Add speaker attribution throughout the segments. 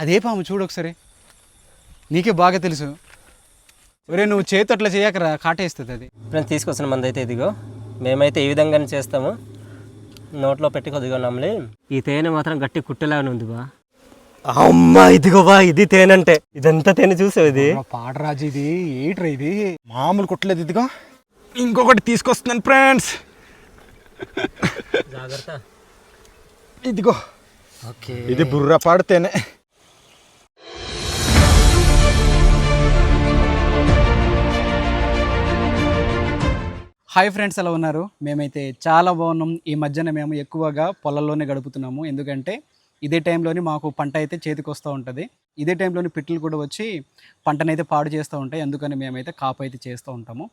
Speaker 1: అదే పాము చూడు ఒకసారి. నీకే బాగా తెలుసు. ఒరే నువ్వు చేతి అట్లా చేయకరా కాటేస్తుంది అది.
Speaker 2: ఫ్రెండ్స్ తీసుకొచ్చిన మంది అయితే ఇదిగో. మేమైతే ఈ విధంగానే చేస్తాము. నోట్లో పెట్టి కొద్దిగా నమ్మలి ఈ తేనె మాత్రం గట్టి కుట్టేలాగానే ఉంది బా. అమ్మా ఇదిగో బా ఇది తేనె అంటే ఇదంతా తేనె చూసావు ఇది?
Speaker 1: పాడరాజు ఇది. ఏట్రా ఇది?
Speaker 3: మామూలు కొట్టలేదు ఇదిగో. ఇంకొకటి తీసుకొస్తున్నాను ఫ్రెండ్స్.
Speaker 2: జాగ్రత్త.
Speaker 3: ఇదిగో.
Speaker 2: ఓకే.
Speaker 3: ఇది బుర్ర పాడితేనే
Speaker 1: హాయ్ ఫ్రెండ్స్ ఎలా ఉన్నారు? మేమైతే చాలా బాగున్నాం. ఈ మధ్యన మేము ఎక్కువగా పొలంలోనే గడుపుతున్నాము. ఎందుకంటే ఇదే టైంలోని మాకు పంట అయితే చేతికి వస్తూ ఉంటుంది. ఇదే టైంలోని పిట్టలు కూడా వచ్చి పంటనైతే పాడు చేస్తూ ఉంటాయి. అందుకని మేమైతే కాపు అయితే చేస్తూ ఉంటాము.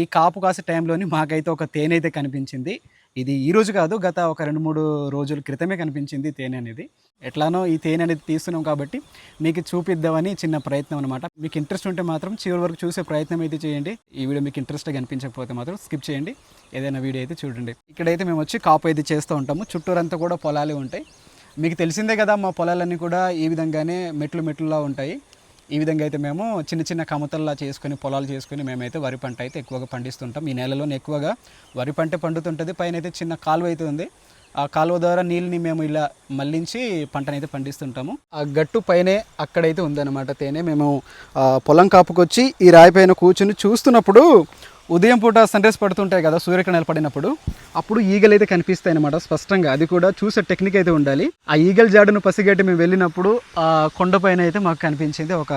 Speaker 1: ఈ కాపు కాసే టైంలోని మాకైతే ఒక తేనె అయితే కనిపించింది. ఇది ఈ రోజు కాదు గత ఒక రెండు మూడు రోజుల క్రితమే కనిపించింది తేనె అనేది. ఎట్లానో ఈ తేనె అనేది తీస్తున్నాం కాబట్టి మీకు చూపిద్దామని చిన్న ప్రయత్నం అనమాట మీకు ఇంట్రెస్ట్ ఉంటే మాత్రం చివరి వరకు చూసే ప్రయత్నం అయితే చేయండి. ఈ వీడియో మీకు ఇంట్రెస్ట్గా కనిపించకపోతే మాత్రం స్కిప్ చేయండి. ఏదైనా వీడియో అయితే చూడండి. ఇక్కడైతే మేము వచ్చి కాపు అయితే చేస్తూ ఉంటాము. చుట్టూరంతా కూడా పొలాలే ఉంటాయి. మీకు తెలిసిందే కదా మా పొలాలన్నీ కూడా ఈ విధంగానే మెట్లు మెట్లులా ఉంటాయి. ఈ విధంగా అయితే మేము చిన్న చిన్న కమతల్లా చేసుకొని పొలాలు చేసుకొని మేమైతే వరి పంట అయితే ఎక్కువగా పండిస్తుంటాం. ఈ నెలలోనే ఎక్కువగా వరి పంట పండుతుంటుంది. పైన అయితే చిన్న కాలువ అయితే ఉంది. ఆ కాలువ ద్వారా నీళ్ళని మేము ఇలా మళ్ళించి పంటనైతే పండిస్తుంటాము. ఆ గట్టు పైనే అక్కడైతే ఉందన్నమాట తేనె. మేము పొలం కాపుకొచ్చి ఈ రాయి పైన కూర్చుని చూస్తున్నప్పుడు ఉదయం పూట సన్ రైజ్ పడుతుంటాయి కదా సూర్యకిరణాలు పడినప్పుడు. అప్పుడు ఈగలు అయితే కనిపిస్తాయి అనమాట స్పష్టంగా. అది కూడా చూసే టెక్నిక్ అయితే ఉండాలి. ఆ ఈగల జాడును పసిగట్టి మేము వెళ్ళినప్పుడు ఆ కొండ పైన అయితే మాకు కనిపించింది ఒక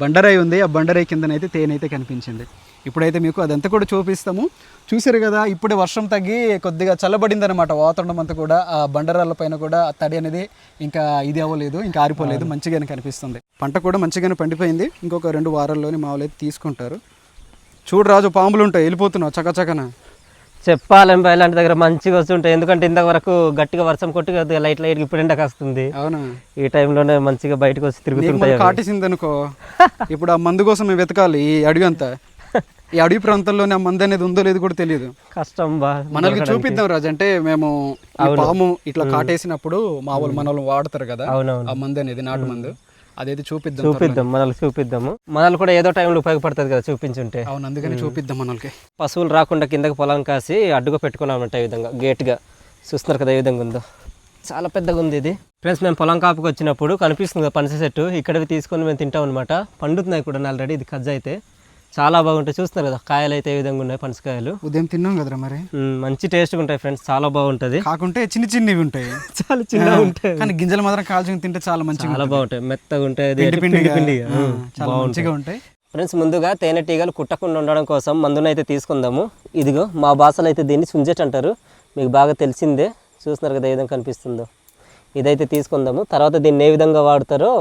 Speaker 1: బండరాయి ఉంది. ఆ బండరాయి కిందనైతే తేనె అయితే కనిపించింది. ఇప్పుడైతే మీకు అదంతా కూడా చూపిస్తాము. చూసారు కదా ఇప్పుడే వర్షం తగ్గి కొద్దిగా చల్లబడింది అనమాట వాతావరణం అంతా కూడా. ఆ బండరాళ్ళ పైన కూడా ఆ తడి అనేది ఇంకా ఇది అవ్వలేదు ఇంకా ఆరిపోలేదు మంచిగానే కనిపిస్తుంది. పంట కూడా మంచిగానే పండిపోయింది. ఇంకొక రెండు వారాల్లోనే మామూలు అయితే తీసుకుంటారు. చూడు రాజు పాములు ఉంటాయి వెళ్ళిపోతున్నావు చకచకన
Speaker 2: చెప్పాలంటే ఇలాంటి దగ్గర మంచిగా వస్తుంటాయి ఎందుకంటే ఇంత వరకు గట్టిగా వర్షం కొట్టి కొద్దిగా లైట్ లైట్ ఇప్పుడు ఎండకు వస్తుంది.
Speaker 1: అవునా?
Speaker 2: ఈ టైంలోనే మంచిగా బయటకు వచ్చి తిరుగుతుంటాయి అవి.
Speaker 1: కాటేసింది అనుకో ఇప్పుడు ఆ మందు కోసం మేము వెతకాలి ఈ అడవి అంతా. ఈ అడవి ప్రాంతంలోనే ఆ మందు అనేది ఉందో లేదో కూడా తెలియదు.
Speaker 2: కష్టం బా
Speaker 1: మనల్ని చూపిద్దాం రాజు అంటే మేము ఈ పాము ఇట్లా కాటేసినప్పుడు మా వాళ్ళు మన వాళ్ళు వాడతారు కదా
Speaker 2: అవునవును.
Speaker 1: ఆ మందు అనేది నాటు మందు. అదైతే చూపిద్దాం
Speaker 2: చూపిద్దాం మనల్ని చూపిద్దాము. మనల్ని కూడా ఏదో టైంలో ఉపయోగపడుతుంది కదా చూపించుంటే.
Speaker 1: అవును అందుకని చూపిద్దాం మనల్కి
Speaker 2: పశువులు రాకుండా కిందకి పొలం కాసి అడ్డుగా పెట్టుకున్నామంట ఈ విధంగా గేట్గా చూస్తున్నారు కదా ఏ విధంగా ఉందో. చాలా పెద్దగా ఉంది ఇది. ఫ్రెండ్స్ మేము పొలం కాపుకి వచ్చినప్పుడు కనిపిస్తుంది కదా పనస చెట్టు ఇక్కడవి తీసుకొని మేము తింటాం అనమాట పండుతున్నాయి కూడా ఆల్రెడీ ఇది కజ్జ అయితే. చాలా బాగుంటాయి. చూస్తున్నారు కదా కాయలు అయితే ఏ విధంగా ఉన్నాయి పనసకాయలు.
Speaker 1: ఉదయం తిన్నాం కదరా మరి?
Speaker 2: మంచి టేస్ట్గా ఉంటాయి ఫ్రెండ్స్ చాలా బాగుంటుంది.
Speaker 1: కాకుంటే చిన్న చిన్నవి ఉంటాయి.
Speaker 2: చాలా చిన్నగా ఉంటాయి.
Speaker 1: కానీ గింజలు మాత్రం కాల్చుకుని తింటే చాలా మంచిగా
Speaker 2: చాలా బాగుంటాయి. మెత్తగా ఉంటాయి
Speaker 1: పిండి
Speaker 2: పిండి మ్,
Speaker 1: చాలా
Speaker 2: బాగుంటాయి.
Speaker 1: మంచిగా ఉంటాయి.
Speaker 2: ఫ్రెండ్స్ ముందుగా తేనెటీగలు కుట్టకుండా ఉండడం కోసం మందునైతే తీసుకుందాము. ఇదిగో మా భాషలో అయితే దీన్ని సుంజెట్ అంటారు. మీకు బాగా తెలిసిందే. చూస్తున్నారు కదా ఏ విధంగా కనిపిస్తుందో. ఇదైతే తీసుకుందాము. తర్వాత దీన్ని ఏ విధంగా వాడతారో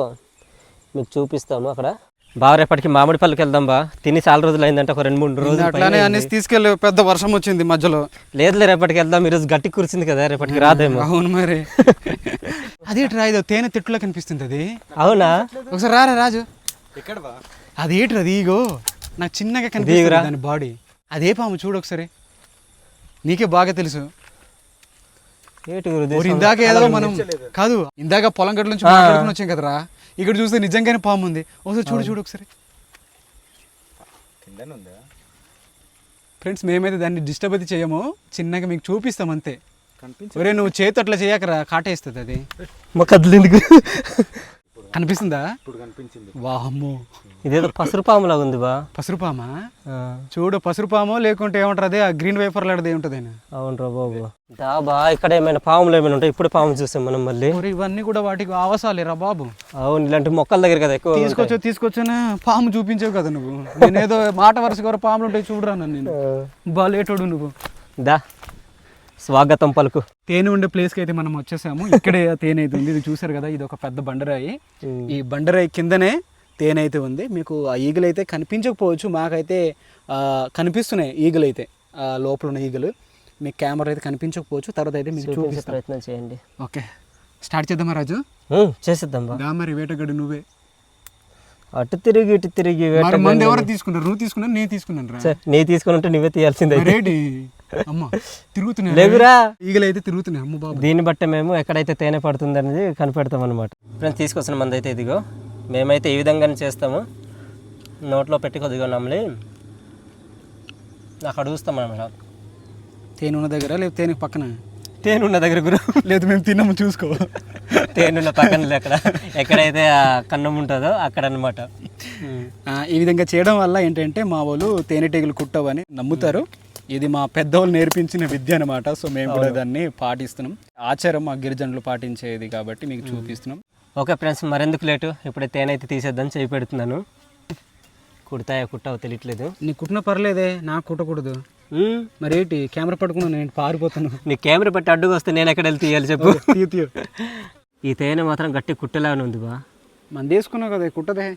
Speaker 2: మీకు చూపిస్తాము అక్కడ. బాగా రేపటికి మామిడి పళ్ళకి వెళ్దాం బా. తిని చాలా రోజులు అయిందంటే ఒక రెండు మూడు రోజులు
Speaker 1: అట్లానే అనేసి తీసుకెళ్ళి పెద్ద వర్షం వచ్చింది మధ్యలో.
Speaker 2: లేదులే రేపటికి వెళ్దాం. ఈరోజు గట్టి కురిసింది కదా రేపటికి రాదేమో.
Speaker 1: అవును మరి. అదేట్రా ఇది తేనె తిట్టులో కనిపిస్తుంది అది?
Speaker 2: అవునా?
Speaker 1: ఒకసారి రారా రాజు? అదేట్రా అది ఈగో నాకు చిన్నగా కనిపిస్తుంది దాని బాడీ. అదే పాము చూడు ఒకసారి. నీకే బాగా తెలుసు.
Speaker 2: ఏటి గురు
Speaker 1: ఓరి ఇందాక ఏదో మనం కాదు ఇందాక పొలం గట్ల నుంచి మాట్లాడుకుని వచ్చాం కదరా. ఇక్కడ చూస్తే నిజంగానే పాము ఉంది. ఒకసారి చూడు చూడు ఒకసారి. ఫ్రెండ్స్ మేమైతే దాన్ని డిస్టర్బ్ అయితే చేయము. చిన్నగా మీకు చూపిస్తాం అంతే. ఒరే నువ్వు చేతి అట్లా చేయకరా కాటేస్తుంది అది.
Speaker 2: మా కదిలింది
Speaker 1: కనిపిస్తుందా?
Speaker 3: ఇప్పుడు కనిపించింది.
Speaker 1: వామ్మో.
Speaker 2: ఇదేదో పసురు పాములాగా ఉంది బా.
Speaker 1: పసురుపామా? చూడు పసురుపామో లేకుంటే ఏమంటారు అదే? ఆ గ్రీన్ వేపర్ లాంటిది ఏముంటుంది
Speaker 2: అవును రా బాబు. డాబా ఇక్కడ ఏమైనా పాములు ఏమైనా ఉంటాయి ఇప్పుడు పాము చూసాం మనం మళ్ళీ.
Speaker 1: ఇవన్నీ కూడా వాటికి ఆవసాలే రా బాబు.
Speaker 2: అవును ఇలాంటి మొక్కల దగ్గర కదా ఎక్కువ
Speaker 1: తీసుకొచ్చో తీసుకొచ్చానా పాము చూపించావు కదా నువ్వు. నేనేదో మాట వరుస కూడా పాములు ఉంటాయి చూడరా నన్ను నేను. బాలేటోడు నువ్వు.
Speaker 2: దా. స్వాగతం పలుకు.
Speaker 1: తేనె ఉండే ప్లేస్కి అయితే మనం వచ్చేసాము. ఇక్కడే తేనె అయితే ఉంది. ఇది చూసారు కదా ఇది ఒక పెద్ద బండరాయి. ఈ బండరాయి కిందనే తేనె అయితే ఉంది. మీకు ఆ ఈగలు అయితే కనిపించకపోవచ్చు. మాకైతే ఆ, కనిపిస్తున్నాయి ఈగలు అయితే ఆ, లోపల ఉన్న ఈగలు. మీకు కెమెరా అయితే కనిపించకపోవచ్చు. తర్వాత అయితే మీకు
Speaker 2: చూపించే
Speaker 1: చూపిస్తాం.
Speaker 2: ప్రయత్నం చేయండి.
Speaker 1: ఓకే. స్టార్ట్ చేద్దామా రాజు?
Speaker 2: చేసేద్దాం
Speaker 1: మరి వేటగాడు నువ్వే.
Speaker 2: అటు తిరిగి ఇటు తిరిగి.
Speaker 1: మంది ఎవరు తీసుకున్నారు నువ్వు తీసుకున్నా నేను తీసుకున్నాను రా.
Speaker 2: ఛే, నీ తీసుకుని ఉంటే నువ్వే తీయాల్సిందే.
Speaker 1: రేడి అమ్మ తిరుగుతున్నాయి
Speaker 2: లేవురా
Speaker 1: ఈగలు అయితే తిరుగుతున్నాయి అమ్మ బాబు.
Speaker 2: దీన్ని బట్టి మేము ఎక్కడైతే తేనె పడుతుంది అనేది కనిపెడతాం అనమాట ఫ్రెండ్స్ తీసుకొచ్చిన మంది అయితే ఇదిగో. మేమైతే ఈ విధంగానే చేస్తాము. నోట్లో పెట్టి కొద్దిగా నమ్మలి నాకు అడుగుస్తాం అనమాట
Speaker 1: తేనె ఉన్న దగ్గర లేదు తేనె పక్కన?
Speaker 2: తేనె ఉన్న దగ్గర గురు.
Speaker 1: లేదు మేము తిన్నాము చూసుకో
Speaker 2: తేనెల పక్కన ఎక్కడ ఎక్కడైతే ఆ కన్నం ఉంటుందో అక్కడ అనమాట
Speaker 1: ఆ, ఈ విధంగా చేయడం వల్ల ఏంటంటే మా వాళ్ళు తేనెటీగలు కుట్టవని నమ్ముతారు. ఇది మా పెద్దవాళ్ళు నేర్పించిన విద్య అనమాట సో మేము కూడా దాన్ని పాటిస్తున్నాం. ఆచారం మా గిరిజనులు పాటించేది కాబట్టి మీకు చూపిస్తున్నాం.
Speaker 2: ఓకే ఫ్రెండ్స్ మరెందుకు లేటు? ఇప్పుడే తేనె అయితే తీసేద్దాం చేయి పెడుతున్నాను. కుడతాయా కుట్టావో తెలియట్లేదు.
Speaker 1: నీ కుట్టిన పర్లేదే నాకు కుట్టకూడదు.
Speaker 2: మ్మ్.
Speaker 1: మరి ఏంటి కెమెరా పట్టుకున్నాను నేను పారిపోతాను
Speaker 2: నీ కెమెరా పెట్టి అడ్డుగా వస్తే నేను ఎక్కడ వెళ్ళి తీయాలి చెప్పు.
Speaker 1: తీయ
Speaker 2: ఈ తేనె మాత్రం గట్టి కుట్టేలాగానే ఉంది బా.
Speaker 1: మంది వేసుకున్నావు కదా కుట్టదే.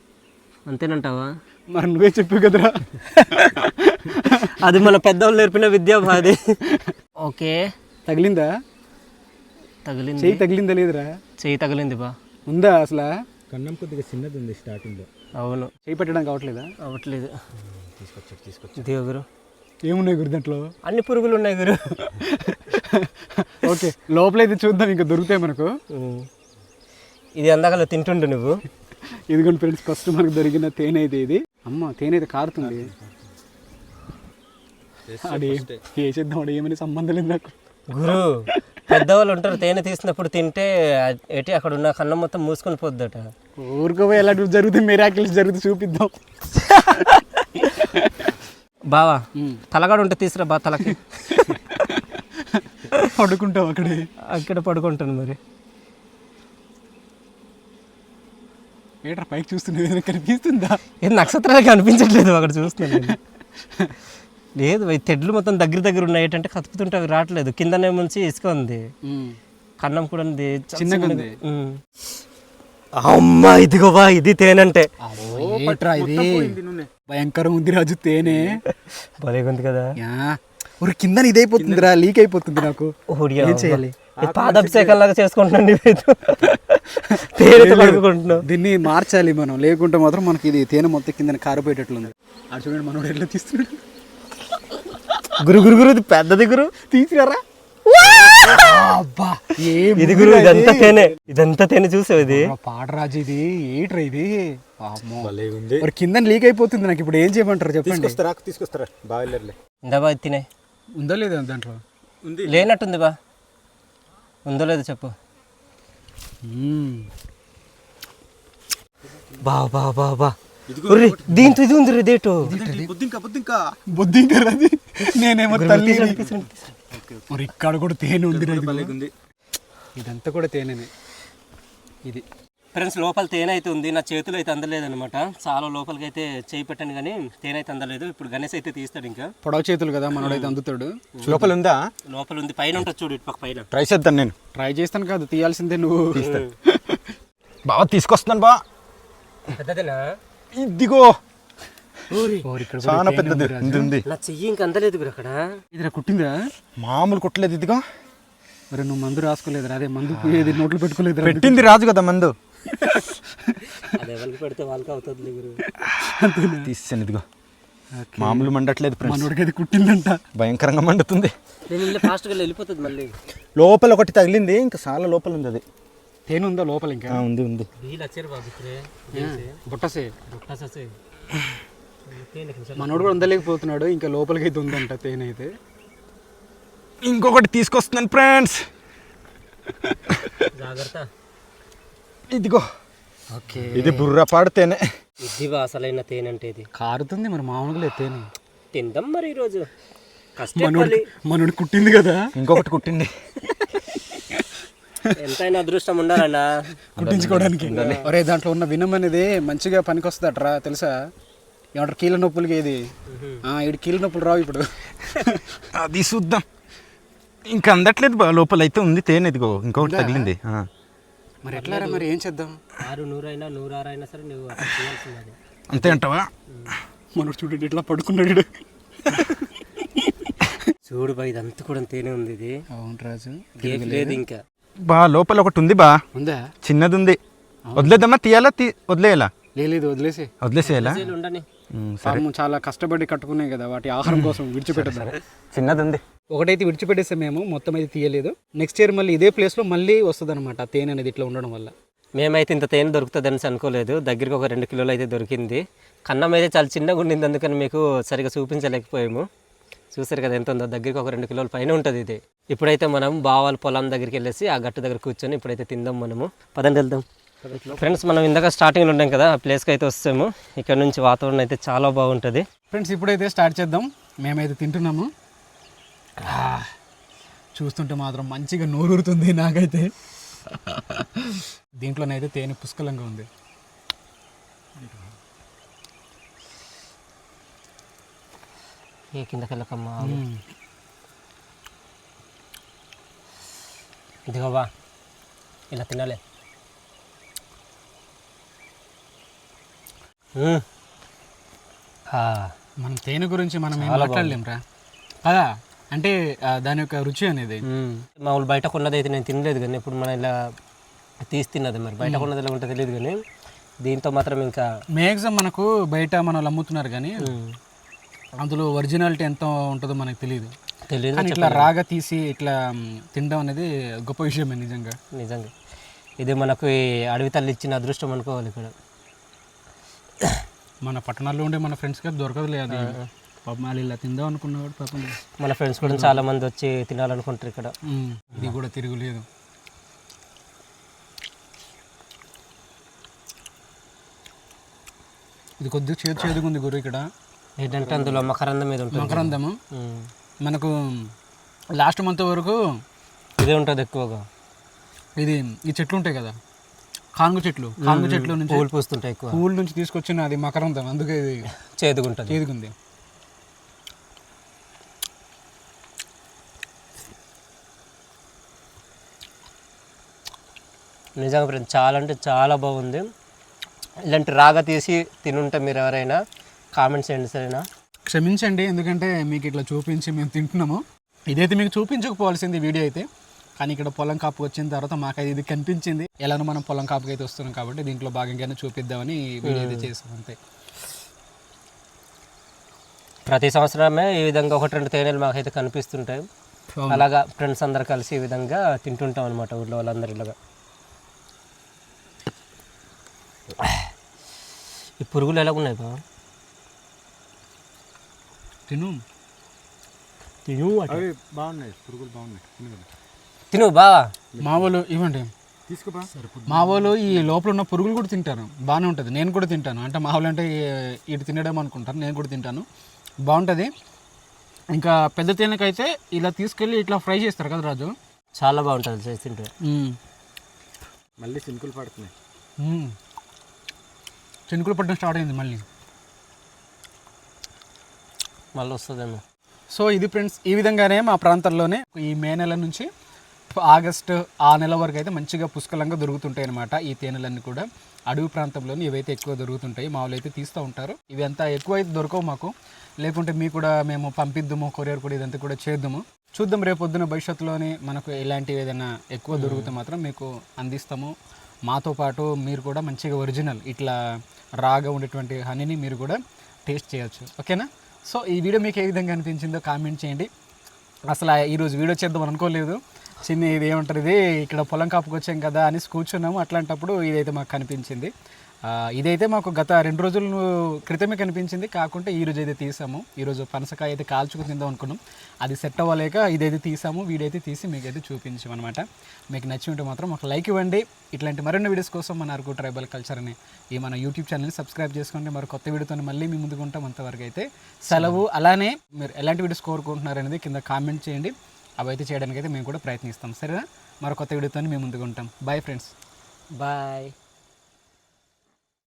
Speaker 2: అంతేనంటావా?
Speaker 1: మరి నువ్వే చెప్పు కదరా.
Speaker 2: అది మన పెద్దవాళ్ళు నేర్పిన విద్య బాది ఓకే
Speaker 1: తగిలిందా?
Speaker 2: తగిలింది.
Speaker 1: చెయ్యి తగిలిందా లేదురా?
Speaker 2: చెయ్యి తగిలింది బా.
Speaker 1: ఉందా అసలు?
Speaker 3: కన్నం కొద్దిగా చిన్నది ఉంది స్టార్టింగ్లో
Speaker 2: అవును.
Speaker 1: చెయ్యి పెట్టడానికి కావట్లేదా
Speaker 2: అవ్వట్లేదు
Speaker 3: తీసుకొచ్చాడు తీసుకొచ్చి
Speaker 2: ఇదిగో గురు.
Speaker 1: ఏమున్నాయి గురి దాంట్లో?
Speaker 2: అన్ని పురుగులు ఉన్నాయి గురు.
Speaker 1: ఓకే లోపలైతే చూద్దాం ఇంకా దొరుకుతాయి మనకు.
Speaker 2: ఇది అందాకలో తింటుండు నువ్వు.
Speaker 1: ఇదిగోండి ఫ్రెండ్స్ ఫస్ట్ మనకు దొరికిన తేనె అయితే ఇది. అమ్మ తేనె అయితే కారుతుంది. అది వేసేద్దాం అది ఏమని సంబంధం లేదు నాకు.
Speaker 2: గురు పెద్దవాళ్ళు ఉంటారు తేనె తీసినప్పుడు తింటే ఎటి అక్కడ ఉన్న కన్నం మొత్తం మూసుకొని పోద్దట.
Speaker 1: ఊరుకోపోయి ఎలాంటివి జరుగుతుంది మిరాకిల్స్ జరుగుతుంది చూపిద్దాం.
Speaker 2: బావా తలగాడు ఉంటే తీసురా బా తలకి.
Speaker 1: పడుకుంటాం అక్కడే.
Speaker 2: అక్కడ పడుకుంటాను మరి.
Speaker 1: ఏట్రా పైకి చూస్తున్నావు ఏదైనా కనిపిస్తుందా?
Speaker 2: ఏం నక్షత్రాలు కనిపించట్లేదు అక్కడ చూస్తున్నాను నేను. లేదు తెడ్లు మొత్తం దగ్గర దగ్గర ఉన్నాయి. ఏంటంటే కతుపుతుంటే అవి రావట్లేదు. కిందనే ముంచి ఇసుక ఉంది. కన్నం కూడా ఉంది.
Speaker 1: చిన్నగా- ఉంది.
Speaker 2: అమ్మా ఇదిగో బా ఇది తేనంటే.
Speaker 1: ఏట్రా ఇది? భయంకరం ఉంది రాజు తేనె.
Speaker 2: భలే ఉంది కదా.
Speaker 1: ఒరి కింద ఇదైపోతుందిరా లీక్ అయిపోతుంది నాకు. ఏం చేయాలి?
Speaker 2: ఇది పాదాభిషేకం లాగా చేసుకుంటున్నాను కడుక్కుంటున్నావు
Speaker 1: దీన్ని మార్చాలి మనం. లేకుంటే మాత్రం మనకి ఇది తేనె మొత్తం కింద కారిపోయేటట్లుంది. అది చూడండి మనోడు ఎట్లా తీస్తున్నాడు.
Speaker 2: గురు గురు గురు ఇది పెద్దది గురు.
Speaker 1: తీసుకురా అబ్బా ఏం
Speaker 2: ఇది గురు ఇదంతా తేనె ఇదంతా తేనె చూసావు ఇది?
Speaker 1: పాడరాజు ఇది ఏట్రా ఇది.
Speaker 3: భలే ఉంది.
Speaker 1: మరి కింద లీక్ అయిపోతుంది నాకు ఇప్పుడు ఏం చేయమంటారు చెప్పండి?
Speaker 3: తీసుకొస్తారా తీసుకొస్తారా బాయిలర్లే.
Speaker 2: ఇందా బా ఇది తినే?
Speaker 1: ఉందా లేదా దాంట్లో?
Speaker 3: ఉంది.
Speaker 2: లేనట్టుంది బా. ఉందో లేదో చెప్పు.
Speaker 1: మ్మ్.
Speaker 2: బా బా బా బా. ఒర్రి, దీంతో ఇది ఉంది ఇదేటో
Speaker 3: బుద్ధింకా బుద్ధింకా
Speaker 1: అది నేనేమో తల్లి మరి ఇక్కడ కూడా తేనె ఉంది ఇదంతా కూడా తేనెనే. ఇది.
Speaker 2: ఫ్రెండ్స్ లోపల తేనె అయితే ఉంది. నా చేతులు అయితే అందలేదు అనమాట చాలా లోపలికి అయితే చేయి పెట్టాను కానీ తేనె అయితే అందలేదు. ఇప్పుడు గణేష్ అయితే తీస్తాడు ఇంకా.
Speaker 1: పొడవ చేతులు కదా మనోడైతే అందుతాడు.
Speaker 3: లోపల ఉందా?
Speaker 2: లోపల ఉంది. పైన ఉంటుంది చూడు ఇటు పక్క పైన.
Speaker 3: ట్రై చేద్దాం నేను.
Speaker 1: ట్రై చేస్తాను కాదు తీయాల్సిందే నువ్వు.
Speaker 3: బాగా తీసుకొస్తున్నాను బా
Speaker 2: పెద్దదేనా?
Speaker 3: ఇదిగో. చాలా పెద్దది.
Speaker 1: ఉంది రాజు.
Speaker 3: ఉంది
Speaker 2: నా చెయ్యి ఇంక అందలేదు గురు అక్కడ.
Speaker 1: ఇదిరా కుట్టిందా?
Speaker 3: మామూలు కొట్టలేదు ఇదిగో.
Speaker 1: మరి నువ్వు మందు రాసుకోలేదురా. అదే మందు పోయేది నోట్లు పెట్టుకోలేదురా
Speaker 3: పెట్టింది రాజు కదా మందు.
Speaker 2: అది ఎవరికి పెడితే వాళ్ళకి అవుతుంది గురు.
Speaker 3: తీసాను ఇదిగో. మామూలు మండట్లేదు
Speaker 1: మనోడికి అది కుట్టిందంట.
Speaker 3: భయంకరంగా మండుతుంది.
Speaker 2: నేను ఇల్లు ఫాస్ట్గా వెళ్ళిపోతుంది మళ్ళీ.
Speaker 3: లోపల ఒకటి తగిలింది ఇంకా చాలా లోపల ఉంది అది.
Speaker 1: తేనె ఉందా లోపల ఇంకా?
Speaker 3: ఉంది ఉంది.
Speaker 1: బుట్టసే
Speaker 2: రొట్టసే
Speaker 1: మనోడు కూడా ఉండలేకపోతున్నాడు ఇంకా లోపలికి అయితే ఉందంట తేనె అయితే.
Speaker 3: ఇంకొకటి తీసుకొస్తున్నాను ఫ్రెండ్స్.
Speaker 2: జాగ్రత్త.
Speaker 3: ఇదిగో.
Speaker 1: ఓకే.
Speaker 3: ఇది బుర్ర పాడితేనే
Speaker 2: ఇది అసలైన తేనె అంటే ఇది?
Speaker 1: కారుతుంది మరి మామూలుగా లేదు తేనె.
Speaker 2: తిందాం మరి ఈరోజు.
Speaker 1: మనోడి మనోడు కుట్టింది కదా?
Speaker 3: ఇంకొకటి కుట్టింది.
Speaker 2: ఎంతైనా అదృష్టం ఉండాలన్నా.
Speaker 1: కుట్టించుకోవడానికి. ఒరే దాంట్లో ఉన్న వినం అనేది మంచిగా పనికొస్తుందట్రా తెలుసా? ఏమంటారు? కీళ్ళ నొప్పులకి ఇది. ఆ, ఈడు కీళ్ళ నొప్పులు రావు ఇప్పుడు.
Speaker 3: అది చూద్దాం. ఇంకా అందట్లేదు బా లోపల అయితే ఉంది తేనె ఇదిగో ఇంకొకటి తగిలింది. ఆ.
Speaker 1: మరి ఎట్లా మరి ఏం చేద్దాం?
Speaker 2: ఆరు నూరైనా అయినా సరే నువ్వు
Speaker 3: అంతే అంటావా?
Speaker 1: మనోడు చూడండి ఇట్లా పడుకున్నాడు ఈడు.
Speaker 2: చూడు బా ఇదంతా కూడా తేనె ఉంది ఇది.
Speaker 1: అవును రాజు.
Speaker 2: లేదు ఇంకా.
Speaker 3: బా లోపల ఒకటి ఉంది బా.
Speaker 1: ఉందా?
Speaker 3: చిన్నది ఉంది వదిలేద్దామా తీయాలా తీ వదిలేయాలా?
Speaker 1: లేదు వదిలేసి.
Speaker 3: వదిలేసేయాలా?
Speaker 1: పాపం చాలా కష్టపడి కట్టుకున్నాయి కదా వాటి ఆహారం కోసం విడిచిపెట్టదాం
Speaker 3: చిన్నది ఉంది
Speaker 1: ఒకటైతే విడిచిపెట్టేస్తే మేము మొత్తం అయితే తీయలేదు. నెక్స్ట్ ఇయర్ మళ్ళీ ఇదే ప్లేస్లో మళ్ళీ వస్తుంది అనమాట తేనె అనేది ఇట్లా ఉండడం వల్ల.
Speaker 2: మేమైతే ఇంత తేనె దొరుకుతుంది అనేసి అనుకోలేదు. దగ్గరికి ఒక రెండు కిలోలు అయితే దొరికింది. కన్నం అయితే చాలా చిన్నగా ఉండింది అందుకని మీకు సరిగా చూపించలేకపోయాము. చూసారు కదా ఎంత ఉందో దగ్గరికి ఒక రెండు కిలోల పైన ఉంటుంది ఇది. ఇప్పుడైతే మనం బావాల పొలం దగ్గరికి వెళ్ళేసి ఆ గట్టు దగ్గర కూర్చొని ఇప్పుడైతే తిందాం మనము. పదండి వెళ్దాం. ఫ్రెండ్స్ మనం ఇందాక స్టార్టింగ్లో ఉన్నాం కదా ఆ ప్లేస్కి అయితే వస్తాము. ఇక్కడ నుంచి వాతావరణం అయితే చాలా బాగుంటుంది.
Speaker 1: ఫ్రెండ్స్ ఇప్పుడైతే స్టార్ట్ చేద్దాం. మేమైతే తింటున్నాము. చూస్తుంటే మాత్రం మంచిగా నోరూరుతుంది నాకైతే. దీంట్లోనైతే తేనె పుష్కలంగా ఉంది.
Speaker 2: ఈ కిందకెళ్ళకమ్మా
Speaker 1: మ్మ్.
Speaker 2: ఇదిగో బా ఇలా తినాలి మ్మ్. ఆ,
Speaker 1: మనం తేనె గురించి మనం ఏం మాట్లాడలేం రా కదా అంటే దాని యొక్క రుచి అనేది.
Speaker 2: మ్మ్. మామూలు బయట కొన్నది అయితే నేను తినలేదు కానీ ఇప్పుడు మనం ఇలా తీసి తిన్నది మరి. బయట కొన్నది ఎలా ఉంటుందో తెలియదు కానీ దీంతో మాత్రం ఇంకా
Speaker 1: మ్యాక్సిమం మనకు బయట మన వాళ్ళు అమ్ముతున్నారు కానీ. అందులో ఒరిజినాలిటీ ఎంత ఉంటుందో మనకు తెలియదు.
Speaker 2: తెలియదు
Speaker 1: ఇట్లా రాగా తీసి ఇట్లా తినడం అనేది గొప్ప విషయమే నిజంగా.
Speaker 2: నిజంగా. ఇది మనకు ఈ అడవి తల్లి ఇచ్చిన అదృష్టం అనుకోవాలి ఇక్కడ.
Speaker 1: మన పట్టణాల్లో ఉండే మన ఫ్రెండ్స్కి దొరకదులే అది. పాపం వాళ్ళు ఇలా తిందాం అనుకున్నవాడు పాపం.
Speaker 2: మన ఫ్రెండ్స్ కూడా చాలా మంది వచ్చి తినాలనుకుంటారు ఇక్కడ.
Speaker 1: ఇది కూడా తిరుగులేదు. ఇది కొద్దిగా చేదు చేదుగా ఉంది గురు ఇక్కడ.
Speaker 2: ఏంటంటే అందులో మకరందం మీద ఉంటుంది.
Speaker 1: మకరందము. మనకు లాస్ట్ మంత్ వరకు
Speaker 2: ఇదే ఉంటుంది ఎక్కువగా.
Speaker 1: ఇది ఈ చెట్లు ఉంటాయి కదా. కాంగు చెట్లు కాంగు చెట్లు నుంచి
Speaker 2: పూలు పూస్తుంటాయి ఎక్కువ.
Speaker 1: పువ్వుల నుంచి తీసుకొచ్చిన అది మకరందం అందుకే ఇది
Speaker 2: చేదుగుంటుంది.
Speaker 1: చేదుగుంది.
Speaker 2: నిజంగా ఫ్రెండ్స్ చాలా అంటే చాలా బాగుంది. ఇలాంటి రాగా తీసి తినుంటే మీరు ఎవరైనా కామెంట్స్ చేయండి సరేనా?
Speaker 1: క్షమించండి ఎందుకంటే మీకు ఇట్లా చూపించి మేము తింటున్నాము. ఇదైతే మీకు చూపించకపోవాల్సింది వీడియో అయితే. కానీ ఇక్కడ పొలం కాపు వచ్చిన తర్వాత మాకైతే ఇది కనిపించింది. ఎలానో మనం పొలం కాపుకి అయితే వస్తున్నాం కాబట్టి దీంట్లో భాగంగానే చూపిద్దామని వీడియో అయితే చేసాం అంతే.
Speaker 2: ప్రతి సంవత్సరమే ఈ విధంగా ఒకటి రెండు తేనెలు మాకైతే కనిపిస్తుంటాయి. అలాగా ఫ్రెండ్స్ అందరు కలిసి ఈ విధంగా తింటుంటాం అనమాట ఊళ్ళో వాళ్ళందరూ ఇలాగా. ఈ పురుగులు ఎలా ఉన్నాయి బా
Speaker 1: తిను.
Speaker 2: తిను.
Speaker 3: బాగున్నాయి పురుగులు బాగున్నాయి.
Speaker 2: తిను బావా
Speaker 1: మా వాళ్ళు ఇవ్వండి.
Speaker 3: తీసుకోబా
Speaker 1: మా వాళ్ళు ఈ లోపల ఉన్న పురుగులు కూడా తింటారు. బాగానే ఉంటుంది. నేను కూడా తింటాను. అంటే మా వాళ్ళు అంటే ఇటు తినడం అనుకుంటారు. నేను కూడా తింటాను. బాగుంటుంది. ఇంకా పెద్ద తేనెకైతే ఇలా తీసుకెళ్ళి ఇట్లా ఫ్రై చేస్తారు కదా రాజు?
Speaker 2: చాలా బాగుంటుంది చేసి తింటే.
Speaker 3: మళ్ళీ చినుకులు పడుతున్నాయి.
Speaker 1: చినుకులు పట్టడం స్టార్ట్ అయింది మళ్ళీ.
Speaker 2: మళ్ళీ వస్తుందేమో
Speaker 1: సో ఇది ఫ్రెండ్స్ ఈ విధంగానే మా ప్రాంతంలోనే ఈ మే నెల నుంచి ఆగస్టు ఆ నెల వరకు అయితే మంచిగా పుష్కలంగా దొరుకుతుంటాయి అనమాట ఈ తేనెలన్నీ కూడా. అడవి ప్రాంతంలోని ఇవైతే ఎక్కువ దొరుకుతుంటాయి. మా అయితే తీస్తూ ఉంటారు. ఇవి అంతా ఎక్కువ అయితే దొరకవు మాకు. లేకుంటే మీ కూడా మేము పంపిద్దాము కొరియర్ కూడా ఇదంతా కూడా చేద్దాము. చూద్దాం రేపు పొద్దున భవిష్యత్తులోని మనకు ఇలాంటివి ఏదైనా ఎక్కువ దొరికితే మాత్రం మీకు అందిస్తాము. మాతో పాటు మీరు కూడా మంచిగా ఒరిజినల్ ఇట్లా రాగా ఉండేటువంటి హనీని మీరు కూడా టేస్ట్ చేయొచ్చు. ఓకేనా? సో ఈ వీడియో మీకు ఏ విధంగా అనిపించిందో కామెంట్ చేయండి. అసలు ఈరోజు వీడియో చేద్దాం అనుకోలేదు. చిన్న ఇది ఏమంటారు ఇది ఇక్కడ పొలం కాపుకి వచ్చాం కదా అని కూర్చున్నాము. అట్లాంటప్పుడు ఇదైతే మాకు కనిపించింది. ఇదైతే మాకు గత రెండు రోజుల క్రితమే కనిపించింది. కాకుంటే ఈ రోజు అయితే తీసాము ఈరోజు పనసకాయ అయితే కాల్చుకు తిందాం అనుకున్నాం. అది సెట్ అవ్వలేక ఇదైతే తీసాము. వీడైతే తీసి మీకు అయితే చూపించాం అనమాట మీకు నచ్చి ఉంటే మాత్రం ఒక లైక్ ఇవ్వండి. ఇట్లాంటి మరిన్ని వీడియోస్ కోసం మన అరకు ట్రైబల్ కల్చర్ అని ఈ మన యూట్యూబ్ ఛానల్ని సబ్స్క్రైబ్ చేసుకోండి. మరి కొత్త వీడియోతో మళ్ళీ మీ ముందుకుంటాం అంతవరకు అయితే సెలవు. అలానే మీరు ఎలాంటి వీడియోస్ కోరుకుంటున్నారు అనేది కింద కామెంట్ చేయండి. అవైతే చేయడానికి అయితే మేము కూడా ప్రయత్నిస్తాం. సరేనా? మరో కొత్త వీడియోతో మేము ముందుగా ఉంటాం. Bye friends
Speaker 2: bye